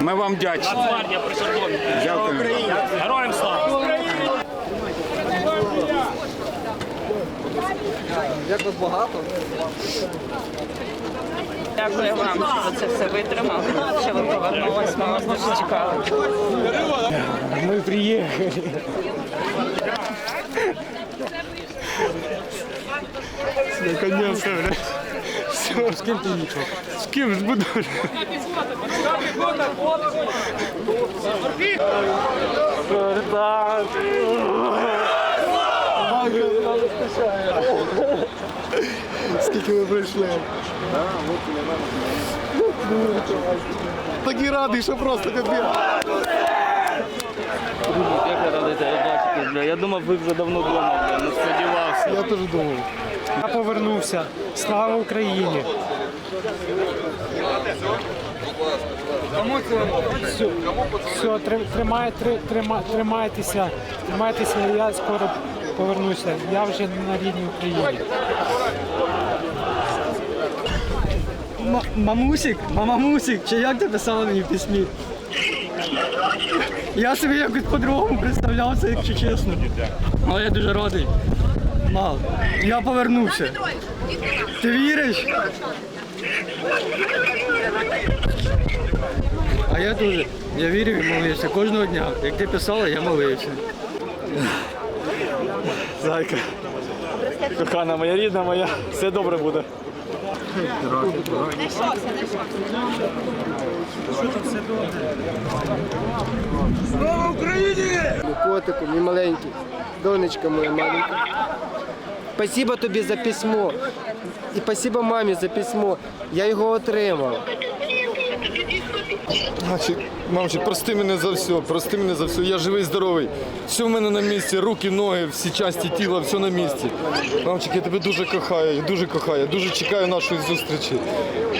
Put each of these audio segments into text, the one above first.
Ми вам вдячні. Нацгвардія прикордонна. Дякую. Героям слава! Як вас багато? Дякую вам, що ви це все витримали, що ви повернулись, ми вас дуже чекали. Мы приехали. Наконец-то, блядь. Все, с кем ты ничего? С кем ж буду? Скільки ви прийшли? Такий радий, що просто капець. Як я радий тебе бачити, бля. Я думав, ви вже давно вдома, бля. Не сподівався. Я теж думав. Я повернувся. Слава Україні! Все, все трим- тримай, тримайтеся, тримайтеся, я скоро повернуся. Я вже на рідній Україні. Мамусик, мамамусик, чи як ти писала мені в письмі? Я собі якось по-другому представляв це, якщо чесно. Але я дуже радий. Мал, я повернувся. Ти віриш? А я дуже. Я вірив і молився кожного дня. Як ти писала, я молився. Зайка. Кохана моя рідна моя, все добре буде. Котику, мій маленький, донечка моя маленька. Спасибо тобі за письмо. І спасибо мамі за письмо. Я його отримав. Мамчик, прости мене за все, прости мене за все. Я живий, здоровий. Все в мене на місці, руки, ноги, всі часті тіла, все на місці. Мамчик, я тебе дуже кохаю, дуже кохаю, дуже чекаю нашої зустрічі.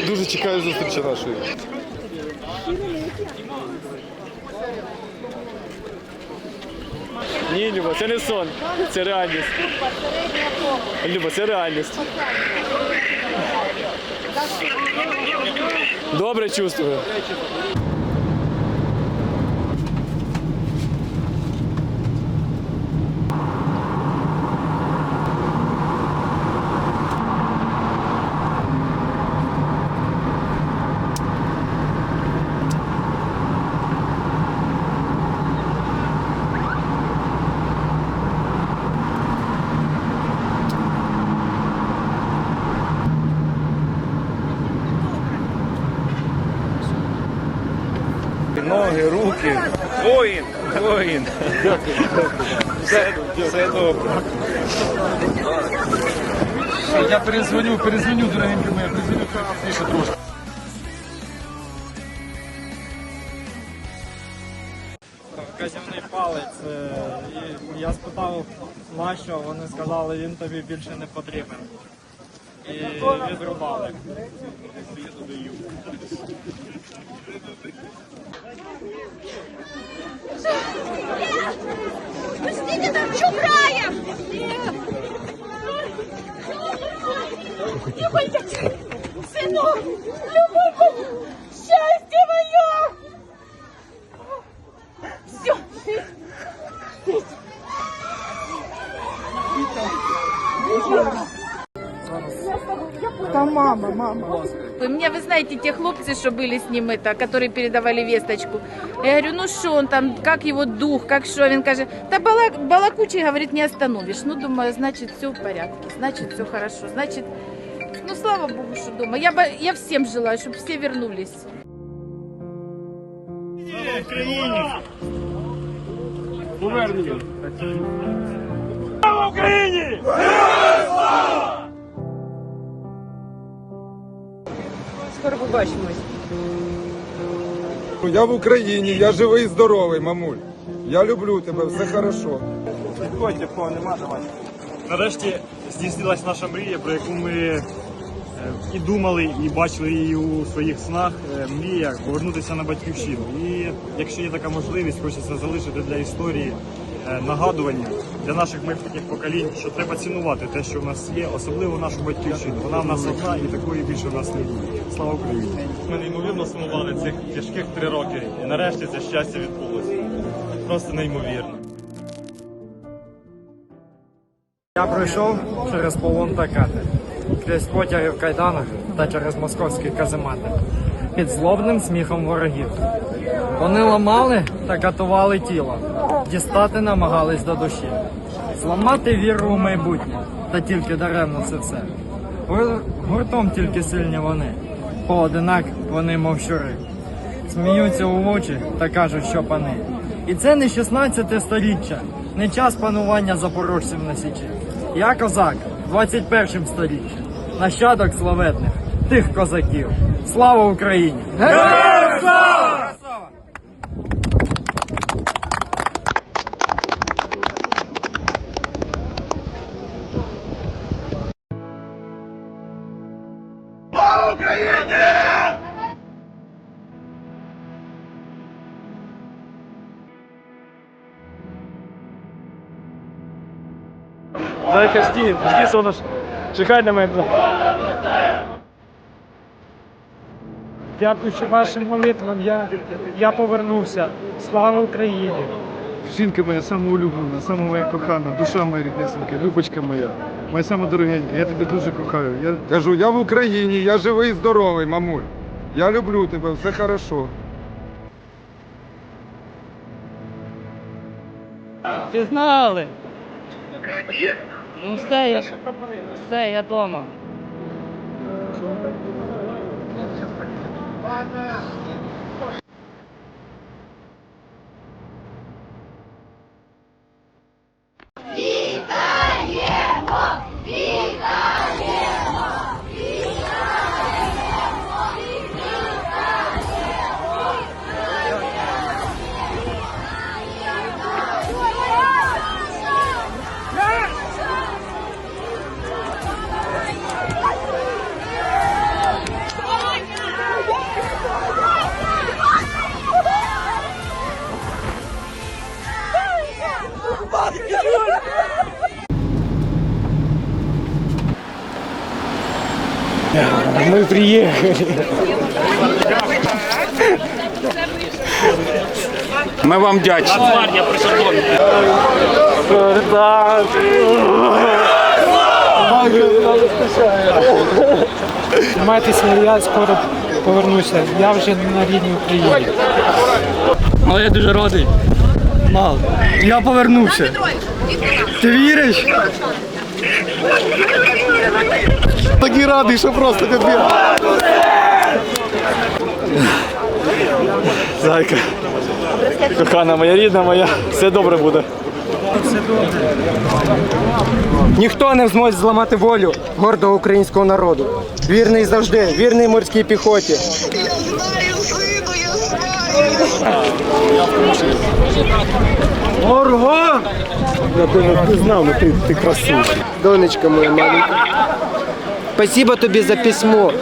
Дуже чекаю зустрічі нашої. Ні, Люба, це не сон, це реальність. Люба, це реальність. Добре чувствую. Ноги, руки. Воїн, воїн. Все, все добре. Я перезвоню, перезвоню, дорогенькі мої, перезвоню пізніше трошки. вказівний палець. е, І я спитав, на вони сказали, він тобі більше не потрібен. І відрубали. Пустите Вы меня, вы знаете, те хлопцы, что были с ним, это, которые передавали весточку. Я говорю, ну что он там, как его дух, как что? Он каже, да бала, балакучий, говорит, не остановишь. Ну, думаю, значит, все в порядке, значит, все хорошо, значит, ну, слава Богу, что дома. Я, я всем желаю, чтобы все вернулись. Скоро побачимось. Я в Україні, я живий, здоровий, мамуль. Я люблю тебе, все хорошо. Підходьте, кого нема, давай. Нарешті здійснилась наша мрія, про яку ми е, і думали, і бачили її у своїх снах. Е, Мрія повернутися на батьківщину. І якщо є така можливість, хочеться залишити для історії нагадування для наших майбутніх поколінь, що треба цінувати те, що в нас є, особливо нашу батьківщину. Вона в нас одна і такої більше в нас не буде. Слава Україні! Ми неймовірно сумували цих тяжких три роки. І нарешті це щастя відбулося. Просто неймовірно. Я пройшов через полон та кати, крізь потяги в кайданах та через московські каземати, під злобним сміхом ворогів. Вони ламали та катували тіло, дістати намагались до душі, зламати віру у майбутнє, та тільки даремно це все. Гур- Гуртом тільки сильні вони, поодинак вони мов щури. Сміються у очі та кажуть, що пани. І це не 16 сторіччя, не час панування запорожців на січі. Я козак в 21 сторіччі, нащадок славетних, тих козаків. Слава Україні! Героям Зайка, стій, стій, сонаш. Чекай на мене. Дякуючи вашим молитвам, я, я повернувся. Слава Україні! Жінка моя сама улюблена, сама моя кохана, душа моя ріднесенька, любочка моя, моя сама дорогенька, я тебе дуже кохаю. Я кажу, я в Україні, я живий і здоровий, мамуль. Я люблю тебе, все хорошо. Пізнали. Ну все, я все, я дома. Мы приехали. Ми вам вдячні. Тримайтеся, я скоро повернуся. Я вже на рідній Україні. Але я дуже радий. Мал, я повернувся. Ти віриш? Такий радий, що просто капець. Зайка. Кохана моя рідна моя, все добре буде. Ніхто не зможе зламати волю гордого українського народу. Вірний завжди, вірний морській піхоті. Ти знав, ну ти, ти красивий. Донечка моя маленька. Спасибо тобі за письмо.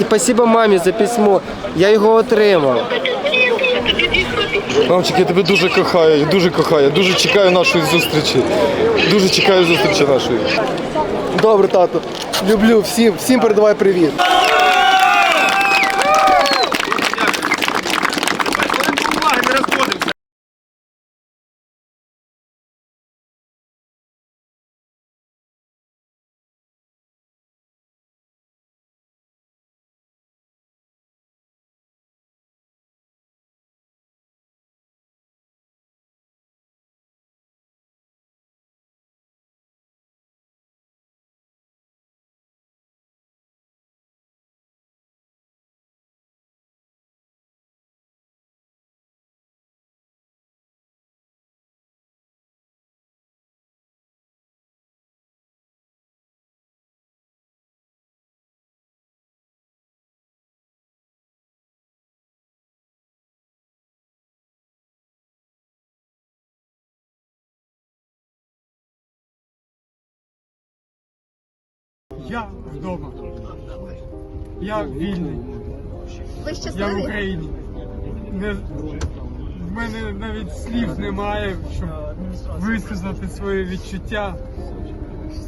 І спасибо мамі за письмо. Я його отримав. Мамчик, я тебе дуже кохаю, дуже кохаю, дуже чекаю нашої зустрічі. Дуже чекаю зустрічі нашої. Добре, тато. Люблю всім, всім передавай привіт. Я вдома. Я вільний. Ви Я в? Україні. Не, в мене навіть слів немає, щоб висказати свої відчуття.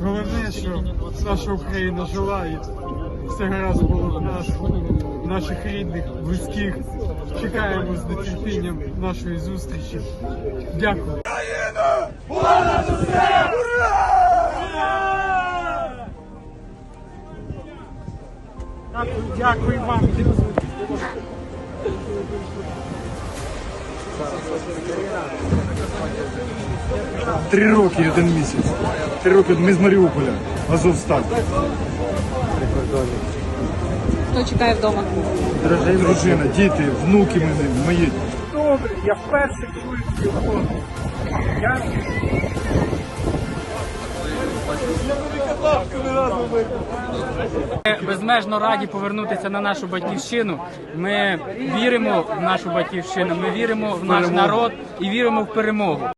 Головне, що наша Україна жила і все гаразд було в нас, наших рідних, близьких. Чекаємо з нетерпінням нашої зустрічі. Дякую. Дякую, дякую вам. Три роки один місяць. Три роки ми з Маріуполя. Азовсталь. Хто чекає вдома? Дружина, діти, внуки мене, мої. Добре, я вперше чую телефон. Я Ми безмежно раді повернутися на нашу батьківщину. Ми віримо в нашу батьківщину, ми віримо в наш народ і віримо в перемогу.